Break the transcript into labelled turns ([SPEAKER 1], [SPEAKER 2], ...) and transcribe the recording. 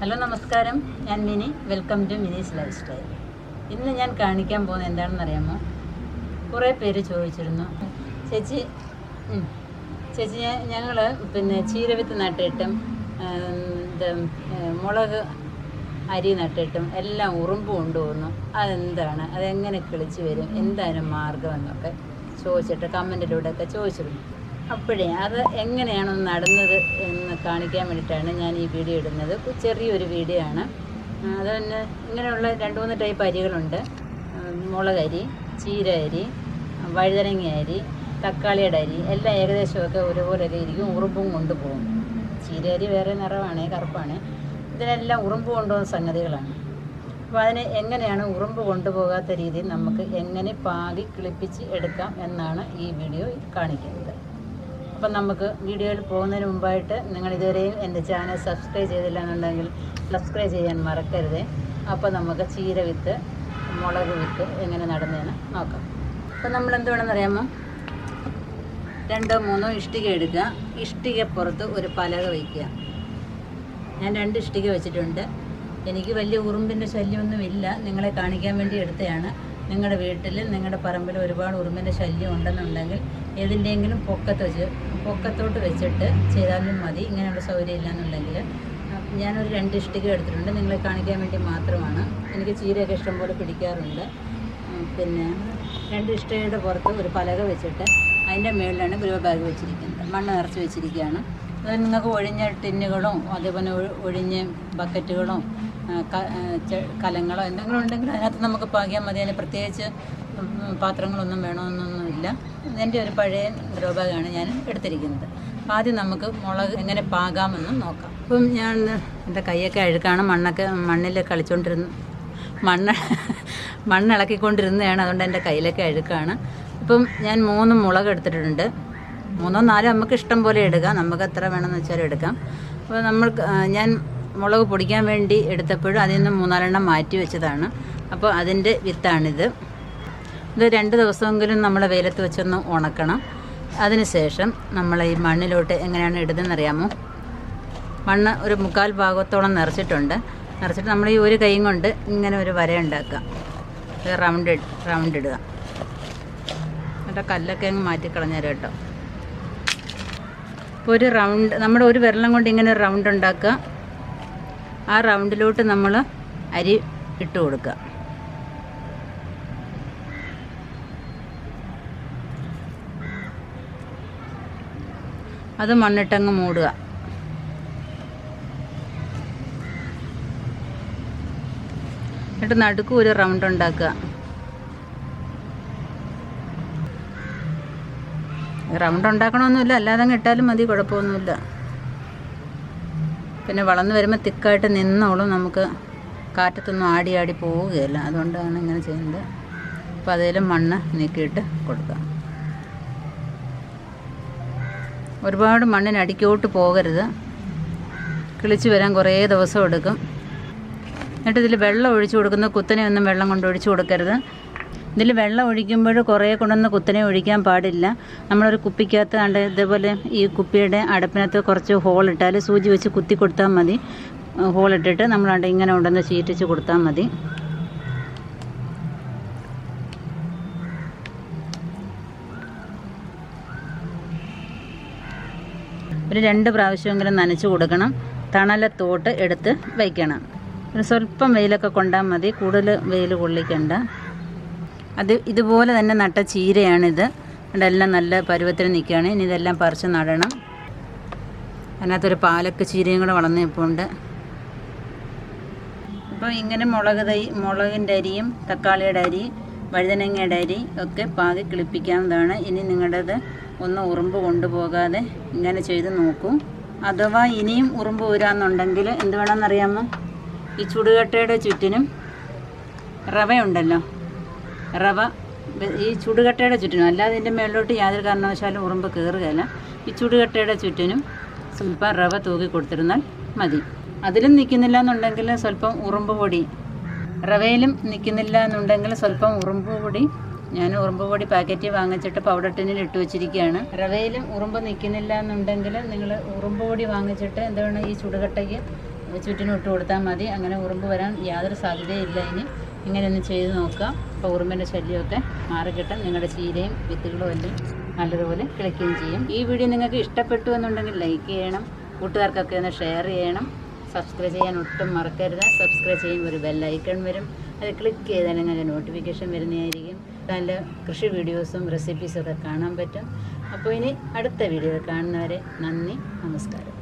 [SPEAKER 1] Hello നമസ്കാരം. ഞാൻ Mini. Welcome to Mini's lifestyle. ഇന്ന് ഞാൻ കാണിക്കാൻ പോകുന്നത് എന്താണെന്ന് അറിയാമോ? കുറേ പേര് ചോദിച്ചിരുന്നു. ചേച്ചി ചേച്ചി ഞങ്ങൾ പിന്നെ ചീരവിത്ത് നട്ടിട്ടും ഇത് മുളക് അരി നട്ടിട്ടും എല്ലാം ഉറുമ്പ് കൊണ്ടുപോകുന്നു അതെന്താണ്? അതെങ്ങനെ കിളിച്ച് വരും? എന്താണ് മാർഗം എന്നൊക്കെ ചോദിച്ചിട്ട് കമന്റിലൂടെയൊക്കെ ചോദിച്ചിരുന്നു. അപ്പോഴേ അത് എങ്ങനെയാണ് നടന്നത് എന്ന് കാണിക്കാൻ വേണ്ടിയിട്ടാണ് ഞാൻ ഈ വീഡിയോ ഇടുന്നത്. ചെറിയൊരു വീഡിയോ ആണ്. അത് തന്നെ ഇങ്ങനെയുള്ള രണ്ട് മൂന്ന് ടൈപ്പ് അരികളുണ്ട്. മുളക് മുളകരി ചീര അരി വഴുതനങ്ങ അരി തക്കാളിയുടെ അരി എല്ലാം ഏകദേശമൊക്കെ ഒരുപോലെയൊക്കെ ഇരിക്കും. ഉറുമ്പും കൊണ്ടുപോകും ചീര അരി വേറെ നിറമാണ് കറുപ്പാണ്. ഇതിനെല്ലാം ഉറുമ്പ് കൊണ്ടുപോകുന്ന സംഗതികളാണ്. അപ്പോൾ അതിനെ എങ്ങനെയാണ് ഉറുമ്പ് കൊണ്ടുപോകാത്ത രീതിയിൽ നമുക്ക് എങ്ങനെ പാകി കിളിപ്പിച്ച് എടുക്കാം എന്നാണ് ഈ വീഡിയോ കാണിക്കുന്നത്. അപ്പം നമുക്ക് വീഡിയോയിൽ പോകുന്നതിന് മുമ്പായിട്ട് നിങ്ങൾ ഇതുവരെയും എന്റെ ചാനൽ സബ്സ്ക്രൈബ് ചെയ്തില്ല എന്നുണ്ടെങ്കിൽ സബ്സ്ക്രൈബ് ചെയ്യാൻ മറക്കരുത്. അപ്പോൾ നമുക്ക് ചീര വിത്ത് മുളക് വിത്ത് എങ്ങനെ നടുന്നതെന്ന് നോക്കാം. അപ്പം നമ്മൾ എന്ത് വേണമെന്ന് അറിയാമോ? രണ്ടോ മൂന്നോ ഇഷ്ടിക എടുക്കുക. ഇഷ്ടിക പുറത്ത് ഒരു പലക വയ്ക്കുക. ഞാൻ രണ്ട് ഇഷ്ടിക വെച്ചിട്ടുണ്ട്. എനിക്ക് വലിയ ഉറുമ്പിന്റെ ശല്യമൊന്നുമില്ല. നിങ്ങളെ കാണിക്കാൻ വേണ്ടി എടുത്തതാണ്. നിങ്ങളുടെ വീട്ടിൽ നിങ്ങളുടെ പറമ്പിൽ ഒരുപാട് ഉറുമ്പിന്റെ ശല്യം ഉണ്ടെന്നുണ്ടെങ്കിൽ ഏതിന്റെയെങ്കിലും പൊക്കത്ത് വെച്ച് പൊക്കത്തോട്ട് വെച്ചിട്ട് ചെയ്താലും മതി ഇങ്ങനെയുള്ള സൗകര്യം ഇല്ലയെന്നുണ്ടെങ്കിൽ ഞാനൊരു രണ്ട് ഇഷ്ടിക എടുത്തിട്ടുണ്ട് നിങ്ങളെ കാണിക്കാൻ വേണ്ടി മാത്രമാണ്. എനിക്ക് ചീരയൊക്കെ ഇഷ്ടംപോലെ പിടിക്കാറുണ്ട്. പിന്നെ രണ്ട് ഇഷ്ടികയുടെ പുറത്ത് ഒരു പലക വെച്ചിട്ട് അതിന്റെ മുകളിലാണ് ഗ്രോ ബാഗ് വെച്ചിരിക്കുന്നത്. മണ്ണ് നിറച്ച് വെച്ചിരിക്കുകയാണ്. അത് നിങ്ങൾക്ക് ഒഴിഞ്ഞ ടിന്നുകളും അതേപോലെ ഒഴി- ഒഴിഞ്ഞ ബക്കറ്റുകളോ കലങ്ങളോ എന്തെങ്കിലും ഉണ്ടെങ്കിൽ അതിനകത്ത് നമുക്ക് പാകിയാൽ മതി. അതിന് പ്രത്യേകിച്ച് പാത്രങ്ങളൊന്നും വേണമെന്നൊന്നുമില്ല. എന്റെ ഒരു പഴയ ദ്രോബാഗാണ് ഞാൻ എടുത്തിരിക്കുന്നത്. ആദ്യം നമുക്ക് മുളക് എങ്ങനെ പാകാമെന്ന് നോക്കാം. അപ്പം ഞാൻ എന്റെ കൈയൊക്കെ അഴുക്കാണ്. മണ്ണൊക്കെ മണ്ണിൽ കളിച്ചുകൊണ്ടിരുന്നു മണ്ണ് മണ്ണിളക്കിക്കൊണ്ടിരുന്നതാണ് അതുകൊണ്ട് എന്റെ കയ്യിലൊക്കെ അഴുക്കാണ്. ഇപ്പം ഞാൻ മൂന്ന് മുളക് എടുത്തിട്ടുണ്ട്. മൂന്നോ നാലോ നമുക്ക് ഇഷ്ടം പോലെ എടുക്കാം. നമുക്ക് എത്ര വേണമെന്ന് വെച്ചാൽ എടുക്കാം. അപ്പോൾ നമ്മൾ ഞാൻ മുളക് പൊടിക്കാൻ വേണ്ടി എടുത്തപ്പോഴും അതിൽ നിന്ന് മൂന്നാലെണ്ണം മാറ്റി വെച്ചതാണ്. അപ്പോൾ അതിന്റെ വിത്താണിത്. ഇത് രണ്ട് ദിവസമെങ്കിലും നമ്മൾ വെയിലത്ത് വെച്ചൊന്ന് ഉണക്കണം. അതിനുശേഷം നമ്മൾ ഈ മണ്ണിലോട്ട് എങ്ങനെയാണ് ഇടുന്നതെന്നറിയാമോ? മണ്ണ് ഒരു മുക്കാൽ ഭാഗത്തോളം നിറച്ചിട്ടുണ്ട്. നിറച്ചിട്ട് നമ്മൾ ഈ ഒരു കൈയും കൊണ്ട് ഇങ്ങനെ ഒരു വര ഉണ്ടാക്കുക. റൗണ്ട് റൗണ്ട് ഇടുക. എന്നിട്ട് കല്ലൊക്കെ അങ്ങ് മാറ്റിക്കളഞ്ഞേരം കേട്ടോ. ഒരു റൗണ്ട് നമ്മുടെ ഒരു വിരലം കൊണ്ട് ഇങ്ങനെ ഒരു റൗണ്ട് ഉണ്ടാക്കുക. ആ റൗണ്ടിലോട്ട് നമ്മൾ അരി ഇട്ട് കൊടുക്കുക. അത് മണ്ണിട്ടങ്ങ് മൂടുക. എന്നിട്ട് നടുക്ക് ഒരു റൗണ്ട് ഉണ്ടാക്കുക. റൗണ്ട് ഉണ്ടാക്കണമൊന്നുമില്ല അല്ലാതെ അങ്ങ് ഇട്ടാലും മതി കുഴപ്പമൊന്നുമില്ല. പിന്നെ വളർന്നു വരുമ്പോൾ തിക്കായിട്ട് നിന്നോളും. നമുക്ക് കാറ്റത്തൊന്നും ആടി ആടി പോവുകയില്ല. അതുകൊണ്ടാണ് ഇങ്ങനെ ചെയ്യുന്നത്. അപ്പോൾ അതിലും മണ്ണ് നീക്കിയിട്ട് കൊടുക്കാം ഒരുപാട് മണ്ണിന് അടിക്കോട്ട് പോകരുത്. കിളിച്ച് വരാൻ കുറേ ദിവസം എടുക്കും. എന്നിട്ട് ഇതിൽ വെള്ളം ഒഴിച്ചു കൊടുക്കുന്ന. കുത്തനെ ഒന്നും വെള്ളം കൊണ്ട് ഒഴിച്ചു കൊടുക്കരുത്. ഇതിൽ വെള്ളം ഒഴിക്കുമ്പോൾ കുറേ കൊണ്ടൊന്ന് കുത്തനെ ഒഴിക്കാൻ പാടില്ല. നമ്മളൊരു കുപ്പിക്കകത്ത് കണ്ട് ഇതേപോലെ ഈ കുപ്പിയുടെ അടപ്പിനകത്ത് കുറച്ച് ഹോളിട്ടാൽ സൂചി വെച്ച് കുത്തി കൊടുത്താൽ മതി. ഹോളിട്ടിട്ട് നമ്മളാണ്ട് ഇങ്ങനെ ഉണ്ടെന്ന് ചീറ്റിച്ച് കൊടുത്താൽ മതി. ഒരു രണ്ട് പ്രാവശ്യമെങ്കിലും നനച്ച് കൊടുക്കണം. തണലത്തോട്ട് എടുത്ത് വയ്ക്കണം ഒരു സ്വല്പം വെയിലൊക്കെ കൊണ്ടാൽ മതി. കൂടുതൽ വെയിൽ കൊള്ളിക്കണ്ട. അത് ഇതുപോലെ തന്നെ നട്ട ചീരയാണിത്. ഇതെല്ലാം നല്ല പരുവത്തിൽ നിൽക്കുകയാണ്. ഇനി ഇതെല്ലാം പറിച്ച് നടണം. അതിനകത്തൊരു പാലക്ക ചീരയും കൂടെ വളർന്നു നിൽപ്പുണ്ട് അപ്പോൾ ഇങ്ങനെ മുളക് തൈ മുളകിന്റെ അരിയും തക്കാളിയുടെ അരി വഴുതനങ്ങയുടെ അരി ഒക്കെ പാകി കിളിപ്പിക്കാവുന്നതാണ്. ഇനി നിങ്ങളുടേത് ഒന്ന് ഉറുമ്പ് കൊണ്ടുപോകാതെ ഇങ്ങനെ ചെയ്ത് നോക്കൂ. അഥവാ ഇനിയും ഉറുമ്പ് വരാമെന്നുണ്ടെങ്കിൽ എന്ത് വേണമെന്നറിയാമോ? ഈ ചുടുകട്ടയുടെ ചുറ്റിനും റവയുണ്ടല്ലോ. റവ ഈ ചുടുകട്ടയുടെ ചുറ്റിനും അല്ലാതെ ഇതിന്റെ മേളിലോട്ട് യാതൊരു കാരണവശാലും ഉറുമ്പ് കയറുകയില്ല ഈ ചുടുകട്ടയുടെ ചുറ്റിനും സ്വല്പം റവ തൂക്കി കൊടുത്തിരുന്നാൽ മതി. അതിലും നിൽക്കുന്നില്ല എന്നുണ്ടെങ്കിൽ സ്വല്പം ഉറുമ്പ് പൊടി. റവയിലും നിൽക്കുന്നില്ല എന്നുണ്ടെങ്കിൽ സ്വല്പം ഉറുമ്പ് പൊടി. ഞാൻ ഉറുമ്പ് പൊടി പാക്കറ്റ് വാങ്ങിച്ചിട്ട് പൗഡർ ടിന്നിൽ ഇട്ട് വെച്ചിരിക്കുകയാണ്. റവയിലും ഉറുമ്പ് നിൽക്കുന്നില്ല എന്നുണ്ടെങ്കിൽ നിങ്ങൾ ഉറുമ്പ് പൊടി വാങ്ങിച്ചിട്ട് എന്താണ് ഈ ചുടുകട്ടയ്ക്ക് ചുറ്റിനും ഇട്ട് കൊടുത്താൽ മതി. അങ്ങനെ ഉറുമ്പ് വരാൻ യാതൊരു സാധ്യതയില്ല ഇനി. ഇങ്ങനെ ഒന്ന് ചെയ്ത് നോക്കുക. അപ്പോൾ ഉറുമ്പിന്റെ ശല്യമൊക്കെ മാറിക്കിട്ടും നിങ്ങളുടെ ചീരയും വിത്തുകളും എല്ലാം നല്ലതുപോലെ കിളിക്കുകയും ചെയ്യും. ഈ വീഡിയോ നിങ്ങൾക്ക് ഇഷ്ടപ്പെട്ടു എന്നുണ്ടെങ്കിൽ ലൈക്ക് ചെയ്യണം. കൂട്ടുകാർക്കൊക്കെ ഒന്ന് ഷെയർ ചെയ്യണം. സബ്സ്ക്രൈബ് ചെയ്യാൻ ഒട്ടും മറക്കരുത്. സബ്സ്ക്രൈബ് ചെയ്യുമ്പോൾ ഒരു ബെല്ലൈക്കൺ വരും. അത് ക്ലിക്ക് ചെയ്താൽ നിങ്ങൾക്ക് നോട്ടിഫിക്കേഷൻ വരുന്നതായിരിക്കും. നല്ല കൃഷി വീഡിയോസും റെസിപ്പീസും ഒക്കെ കാണാൻ പറ്റും. അപ്പോൾ ഇനി അടുത്ത വീഡിയോ കാണുന്നവരെ നന്ദി നമസ്കാരം.